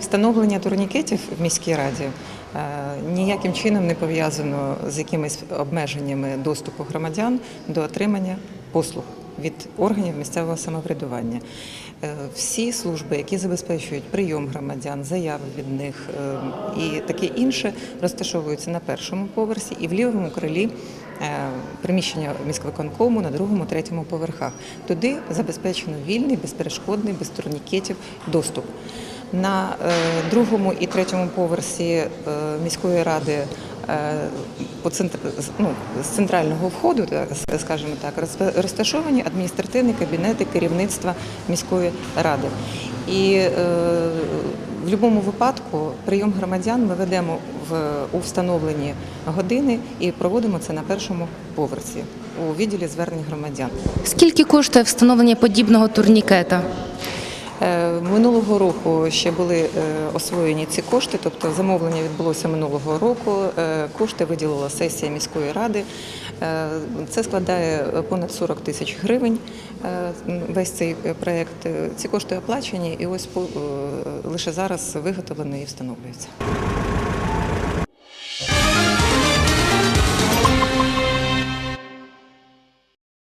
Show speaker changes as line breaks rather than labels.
Встановлення турнікетів в міській раді е, ніяким чином не пов'язано з якимись обмеженнями доступу громадян до отримання послуг від органів місцевого самоврядування. Е, Всі служби, які забезпечують прийом громадян, заяви від них е, і таке інше, розташовуються на першому поверсі і в лівому крилі приміщення міськвиконкому на другому, третьому поверхах. Туди забезпечено вільний, безперешкодний, без турнікетів доступ. На е, другому і третьому поверсі е, міської ради е, ну, з центрального входу, скажімо так, розташовані адміністративні кабінети керівництва міської ради. І в будь-якому випадку прийом громадян ми ведемо у встановлені години і проводимо це на першому поверсі у відділі звернень громадян.
Скільки коштує встановлення подібного турнікета?
Е, Минулого року ще були е, освоєні ці кошти, тобто замовлення відбулося минулого року. е, Кошти виділила сесія міської ради. Це складає понад 40 тисяч гривень. Весь цей проект. Е, Ці кошти оплачені, і ось лише зараз виготовлено і встановлюється.